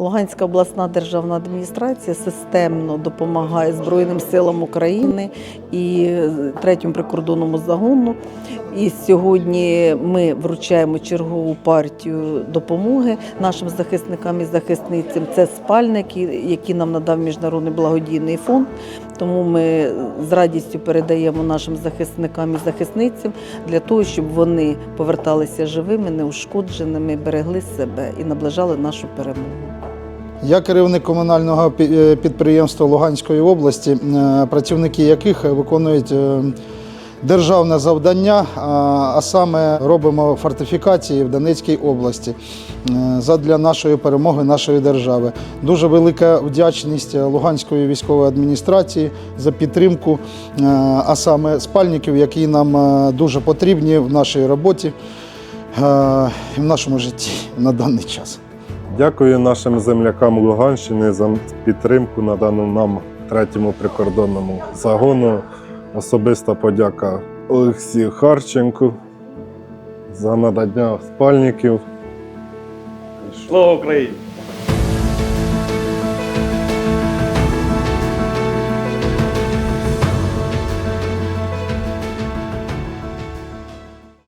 Луганська обласна державна адміністрація системно допомагає Збройним силам України і третьому прикордонному загону. І сьогодні ми вручаємо чергову партію допомоги нашим захисникам і захисницям. Це спальники, які нам надав міжнародний благодійний фонд. Тому ми з радістю передаємо нашим захисникам і захисницям для того, щоб вони поверталися живими, неушкодженими, берегли себе і наближали нашу перемогу. Я керівник комунального е, підприємства Луганської області, е, працівники яких виконують е, державне завдання, а- саме робимо фортифікації в Донецькій області задля нашої перемоги, нашої держави. Дуже велика вдячність Луганської військової адміністрації за підтримку, а саме спальників, які нам дуже потрібні в нашій роботі і в нашому житті на даний час. Дякую нашим землякам Луганщини за підтримку надану нам третьому прикордонному загону. Особиста подяка Олексію Харченку за надання спальників. Слава Україні!